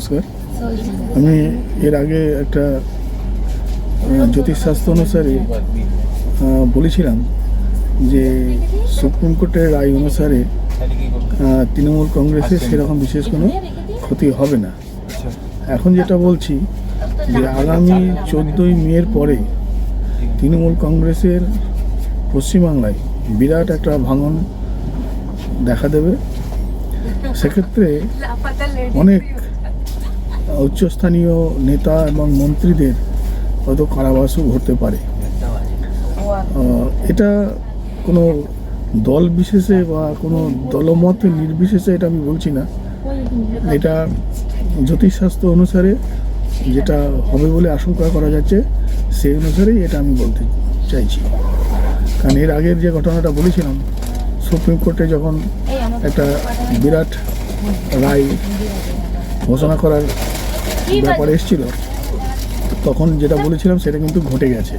নমস্কার। আমি এর আগে একটা জ্যোতিষশাস্ত্র অনুসারে বলেছিলাম যে সুপ্রিম কোর্টের রায় অনুসারে তৃণমূল কংগ্রেসের সেরকম বিশেষ কোনো ক্ষতি হবে না। এখন যেটা বলছি যে আগামী চোদ্দোই মের পরে তৃণমূল কংগ্রেসের পশ্চিমবাংলায় বিরাট একটা ভাঙন দেখা দেবে। সেক্ষেত্রে অনেক উচ্চস্থানীয় নেতা এবং মন্ত্রীদের হয়তো কারাবাসও ঘটতে পারে। এটা কোনো দল বিশেষে বা কোনো দলমত নির্বিশেষে এটা আমি বলছি না। এটা জ্যোতিষশাস্ত্র অনুসারে যেটা হবে বলে আশঙ্কা করা যাচ্ছে, সেই অনুসারেই এটা আমি বলতে চাইছি। কারণ এর আগের যে ঘটনাটা বলেছিলাম, সুপ্রিম কোর্টে যখন একটা বিরাট রায় ঘোষণা করার ব্যাপার এসেছিল তখন যেটা বলেছিলাম সেটা কিন্তু ঘটে গেছে।